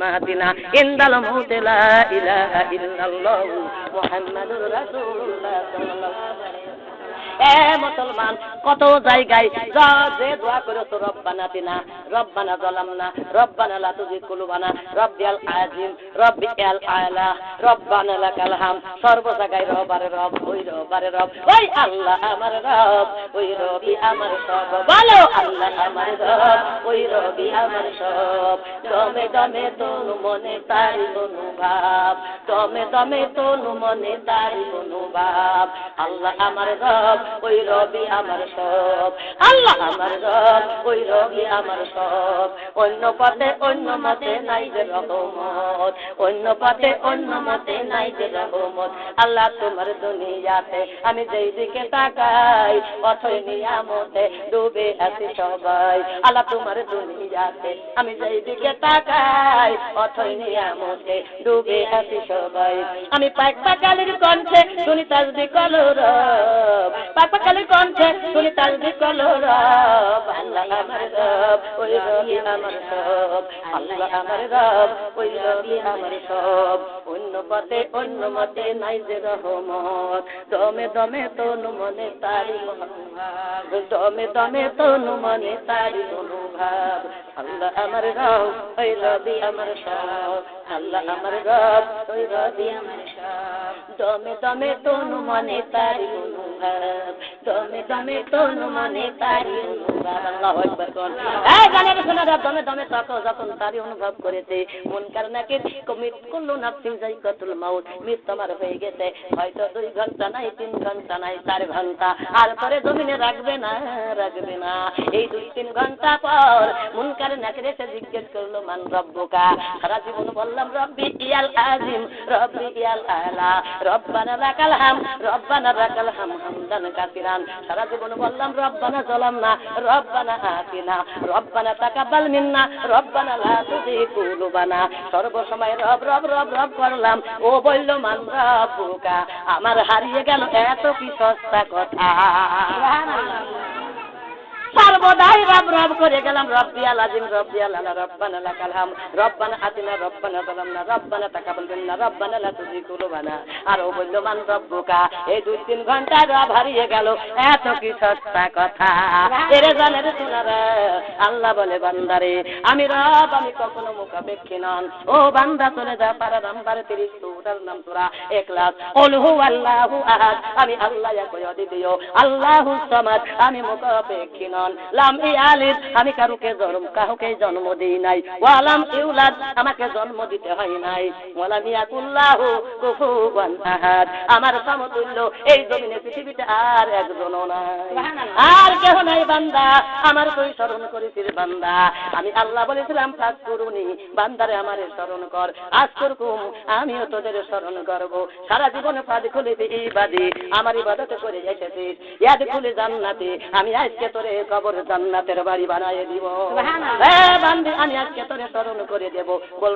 মাতিনা ইন্দাল মৌতে লা ইলাহা ইল্লাল্লাহ মুহাম্মাদুর রাসূলুল্লাহ সাল্লাল্লাহু আলাইহি এ মুসলমান, কত জায়গায় যা যে দোয়া করেছ রব্বানা তিনা রব্বানা জালামনা রব্বানা লা তুযিগ কুলুবানা রব্বিয়াল আযীম রব্বিয়াল আলা রব্বানা লাকাল হাম, সর্ব জায়গায় রবারে রব, ওই রবারে রব, ওই আল্লাহ আমার রব, ওই রবি আমার সব, বলো আল্লাহ আমার রব, ওই রবি আমার সব। দমে দমে তনু মনে তারি অনুভাব দমে দমে তনু মনে তারি অনুভাব আল্লাহ আমার রব ওই রবি আমার সব। আল্লাহ আমার রব, ওই রবি আমার সব। অন্য পথে অন্য মতে নাই যে রহমত। অন্য পথে অন্য মতে নাই যে রহমত। আল্লাহ তোমার দুনিয়াতে আমি যেই দিকে তাকাই অথই নিয়ামতে ডুবে আছি সবাই। আল্লাহ তোমার দুনিয়াতে আমি যেই দিকে তাকাই অথই নিয়ামতে ডুবে আছি সবাই। আমি পাক পাকালির কণ্ঠে শুনি তাজদি কলর পাক পাকালির কণ্ঠে শুনি তাজদি কলর আল্লাহ আমার রব, ওই রবি আমার সব আল্লাহ আমার রব, ওই রবি আমার সব অন্য পথে, অন্য মতে নাই যে রহমত। দমে দমে তনু মনে তারি মনোভাব। দমে দমে তনু মনে তারি অনুভাব আল্লাহ আমার রব, ওই রবি আমার সব আল্লাহ আমার রব, ওই রবি আমার সব দমে দমে তনু মনে তারি মনে অনুভব। করেছে, মন কার নাকি কমিট করল নাফসিন যাই কতুল মাউত। মৃত্যু হয়ে গেছে, হয়তো দুই ঘণ্টা নাই, তিন ঘণ্টা নাই, চার ঘণ্টা। আর পরে জমিনে রাখবে না রাখবে না। এই দুই, তিন ঘণ্টা পর মন কার নাকি রেখে জিজ্ঞেস করল, মান রব্বুকা? সারা জীবন বললাম, রব্বি ইয়াল আজিম, রব্বি ইয়াল আলা, রব্বানা লাকাল হাম, রব্বানা লাকাল হাম হামদান কাসিরান সারা জীবন বললাম, রব্বানা জলামনা রব্বানা আতিনা, রব্বানা তাকাব্বাল মিন্না, রব্বানা লা তুজি কুলুবানা সর্বসময় রব রব রব রব করলাম। ও বলল, মান রব্বুকা? আমার হারিয়ে গেল এত কি সস্তা কথা সর্বদাই রব রব করে গেলাম, রব্বি আল আজিম রব্বি আল আলা রব্বানা লাকাল হাম রব্বানা আতিনা, রব্বানা যালামনা, রব্বানা তাকাব্বাল মিন্না রব্বানা লা তুযিগ কুলুবানা আর ও বলল মান রব্বুকা এই দুই তিন ঘণ্টা রব হারিয়ে গেল, এত কি সস্তা কথা। এরে জানে রে আল্লাহ বলে বান্দারে, আমি রব, আমি কখনো মুখাপেক্ষী নন। ও বান্দা, চলে যা পারা নাম্বার তিরিশ সুরার নাম সুরা একলাস অলহু আল্লাহু আহাদ, আমি আল্লাহ একই অদ্বিতীয়। আল্লাহু সামাদ, আমি মুখাপেক্ষী নন। লাম ইয়ালিদ আমি কারুকে জন্ম কাউকে জন্ম দিই নাই। ওয়ালাম ইউলাদ আমাকে জন্ম দিতে হয় নাই। ওয়ালাম ইয়াকুল্লাহু কুফুয়ান আহাদ আমার সমতুল্য এই জমিনে পৃথিবীতে আর একজনও নাই। আর কেহ নাই বান্দা আমার কই স্মরণ করেছিস বান্দা? আমি আল্লাহ বলেছিলাম ফাঁক করুনি বান্দারে আমারে স্মরণ কর। আজ করকুম আমিও তোদের স্মরণ করব। সারা জীবন ফাঁদ খুলে ইবাদি আমার ইবাদত করে এসেছিস। ইয়াদ খুলে জান্নাতে আমি আজকে তোরে কবর জান্নাতের বাড়ি বানায় দিব। এ বান্দি আমি আজকে তোরে স্মরণ করে দেব। বল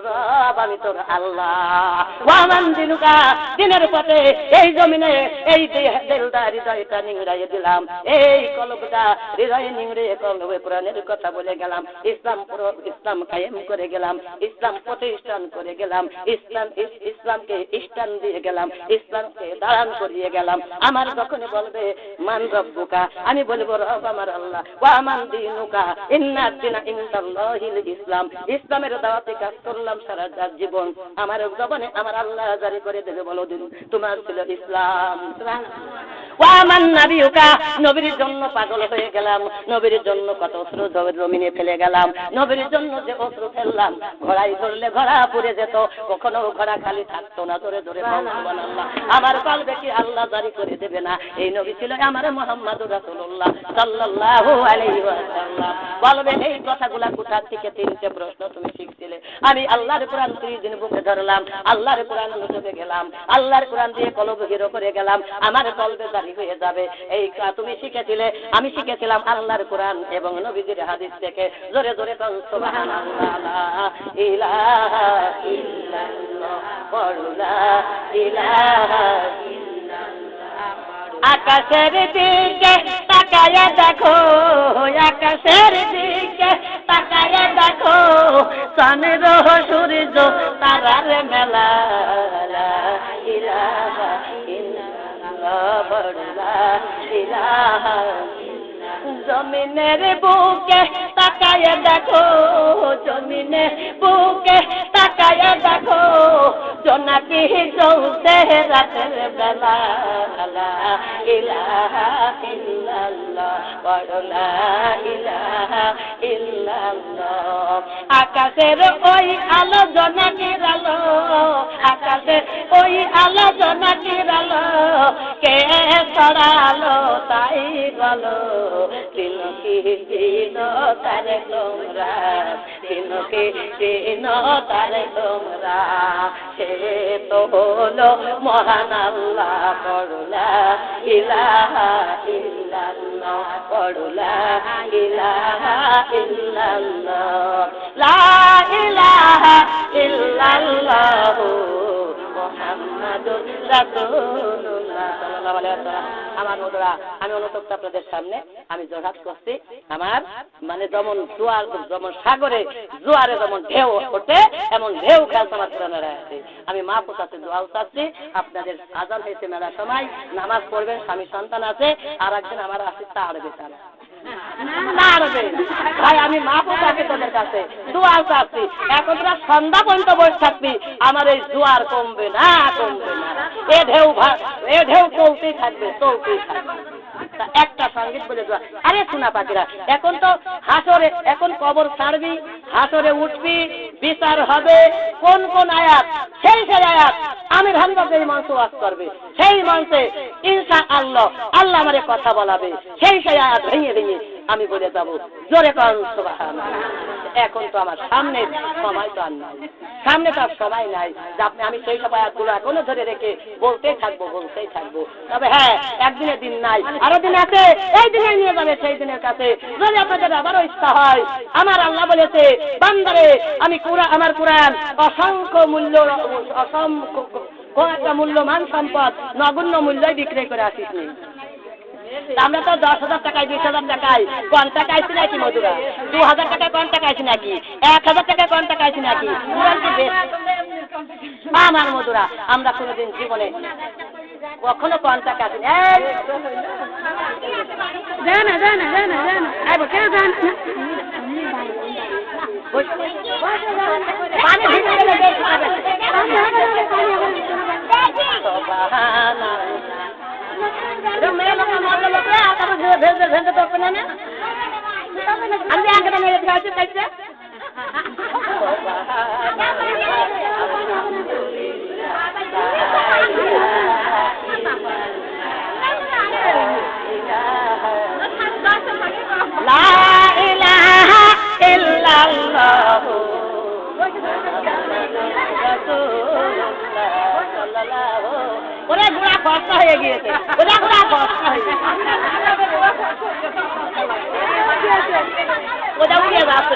আমি তোর আল্লাহ। ওয়ামান দিনুকা দিনের পথে এই জমিনে এই দিলদা হৃদয়টা নিংড়াইয়ে দিলাম। এই কলবটা হৃদয়ে নিংড়ে কলবে কোরআনের কথা বলে গেলাম। ইসলাম ইসলাম কায়েম করে গেলাম। ইসলাম প্রতিষ্ঠান করে গেলাম। ইসলাম ইসলামকে ইস্টান দিয়ে গেলাম। ইসলামকে দাঁড়ান করিয়ে গেলাম। আমার যখন বলবে মান রব্বুকা আমি বলব রব আমার আল্লাহ। ইসলাম। ইসলামের দাওয়াতে কাজ করলাম সারা যা জীবন। আমার আমার আল্লাহ জারি করে দেবে, বলো দিন, তোমার ছিল ইসলাম। নবীর জন্য পাগল হয়ে গেলাম। নবীর জন্য কত অস্ত্র জমিনে ফেলে গেলাম। নবীর জন্য যে অস্ত্র ফেললাম ঘোড়াই ধরলে ঘোড়া পুড়ে যেত। কখনো ঘোড়া খালি থাকতো না, ধরে ধরে আমার কলবে কি আল্লাহ জারি করে দেবে না? এই নবী ছিল আমার মোহাম্মদ রাসূলুল্লাহ সাল্লাল্লাহু আলাইহি ওয়াসাল্লাম বলবে এই কথাগুলা কোথা থেকে তিনটে প্রশ্ন তুমি শিখছিলে? আমি আল্লাহর কোরআন ত্রিশ দিন বুকে ধরলাম, আল্লাহর কোরআন নুজবে গেলাম, আল্লাহর কোরআন দিয়ে কলব হিরো করে গেলাম, আমার কলবে জারি হয়ে যাবে। এই তুমি শিখেছিলে, আমি শিখেছিলাম আল্লাহর কোরআন এবং নবীজির হাদিস থেকে। জোরে জোরে কন, সুবহানাল্লাহ ইলাহা ইল্লাল্লাহ, পড়ো, লা ইলাহা আকাশের দিকে তাকায় দেখো, আকাশের দিকে তাকায় দেখো চানের সূর্য তারার মেলা। জমিনের বুকে তাকায় দেখো, জমিনের বুকে তাকায় দেখো জোনাকি চলছে রাতের বেলা ইলাহা ইল্লাল্লাহ বড় লা ইলাহা ইল্লাল্লাহ। আকাশের ওই আলো জোনাকির আলো, আকাশের ওই আলো জোনাকির আলো, কে ছড়ালো তাই বলো। দিন তারে তোমরা, তিনকি দিন তারে তোমরা। সে তো হলো মহান আল্লাহ, পড়লা ইলাহা ইল্লাল্লাহ, পড়লা ইলাহা ইল্লাল্লাহ। লা ইলাহা ইল্লাল্লাহ মুহাম্মাদুর রাসূলুল্লাহ। সাল্লাল্লাহু আলাইহি ওয়াসাল্লাম। আমার বন্ধুরা, আমি অনুতপ্ত আপনাদের সামনে। আমি জোরহাত করছি। আমার মানে যেমন জোয়ার, যেমন সাগরে জোয়ারে যেমন ঢেউ ওঠে, এমন ঢেউ খেলতে আমার পুরানোরা আছে। আমি মা পোষাতে দোয়াও চাচ্ছি। আপনাদের আজান হয়েছে মেলা সময়, নামাজ পড়বেন, স্বামী সন্তান আছে আর একদিন আমার আছে তা আর নাড়বে ভাই, আমি মা পোষাকে তোদের কাছে। দোয়ার চাচ্ছি পর্যন্ত বসে থাকবি। আমার এই জোয়ার কমবে না কমবে না। এ ঢেউ এ ঢেউ চলতেই থাকবে চলতেই থাকবে। তা একটা সংগীত বলে দেওয়া। আরে সোনা পাখিরা, এখন তো হাসরে, এখন কবর ছাড়বি, হাসরে উঠবি, বিচার হবে কোন কোন আয়াত, সেই সেই আয়াত। আমি হামদা এই মঞ্চ ওয়াজ করবে, সেই মঞ্চে ইনসা আল্লাহ আল্লাহ আমারে কথা বলাবে, সেই সেই আয়াত ভেঙে ভেঙে আমি বলে যাব, জোরে কর সুবহানাল্লাহ। এখন তো আমার সামনে সময় তো আর নাই। সামনে তো আর সময় নাই। আপনি আমি সেই সব আয়াতগুলো এখনও ধরে রেখে বলতেই থাকব বলতেই থাকব। তবে হ্যাঁ একদিনের দিন নাই, আরও দিন আছে। এই দিনে নিয়ে যাবে সেই দিনের কাছে। যদি আপনাদের আবারও ইচ্ছা হয়, আমার আল্লাহ বলেছে, বান্দারে, আমি কুরআন আমার কোরআন অসংখ্য মূল্য, অসংখ্য একটা মূল্যমান সম্পদ, নগণ্য মূল্যই বিক্রয় করে আসিস আমরা তো দশ হাজার টাকায় বিশ হাজার টাকায় কোন টাকা আইছি নাকি মধুরা? দু হাজার টাকায় কোন টাকা আইছি নাকি? এক হাজার টাকায় কোন টাকা আইছি নাকি? আমার মধুরা আমরা কোনোদিন জীবনে কখনো কোন টাকা দেয় না আমি তো মেরে খাইছে খাইছে। লা ইলাহা ইল্লাল্লাহ। ওরে খরচা হয়ে গিয়েছে। ওরে গুড়া খরচা হয়ে ওটা উড়িয়ে বাচ্চা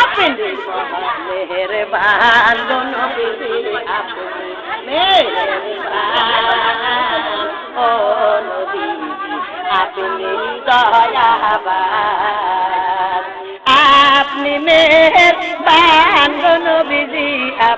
আপনি মেহরবান নবী আপনি আপনি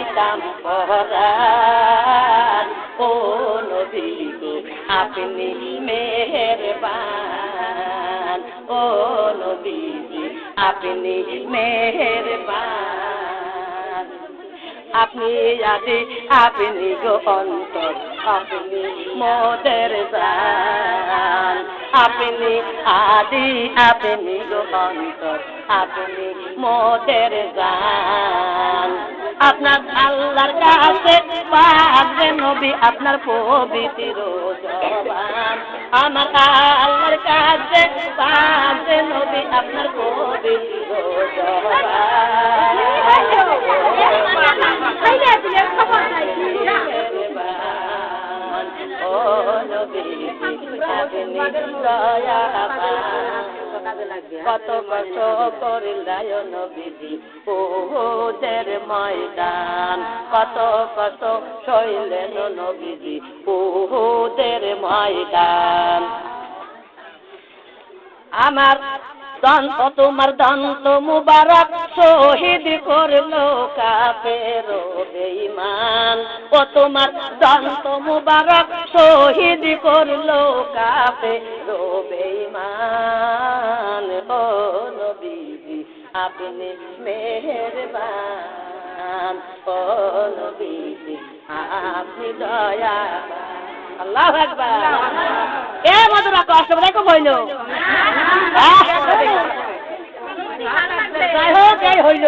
চূড়াইতাম পরাণ ও নবী গো, আপনি মেহেরবান। ও নবী আপনি মেহেরবান। আপনি আদি, আপনি গো অন্তর, আপনি মোদের জান। আপনি আদি, আপনি গো অন্তর, আপনি মোদের জান। আপনার আল্লাহর কাছে পাবে নবী, আপনার পবিত্র আমার আল্লাহর কাছে পাশে নবী, আপনার নবী দয়াবান। কত কষ্ট করিলায় নবীজি ওদের ময়দান। কত কষ্ট সইলেন নবীজি ওদের ময়দান। আমার দন্ত, তোমার দন্ত মুবারক শহীদ করল কাপের বেঈমান। ও তোমার দন্ত মুবারক শহীদ করল কাপের বেঈমান। আপনি মেহরবান, ও নবীজি আপনি দয়া আল্লাহ আকবার। এ মধুরা কষ্ট দেখো কইল যাই হোক হইল।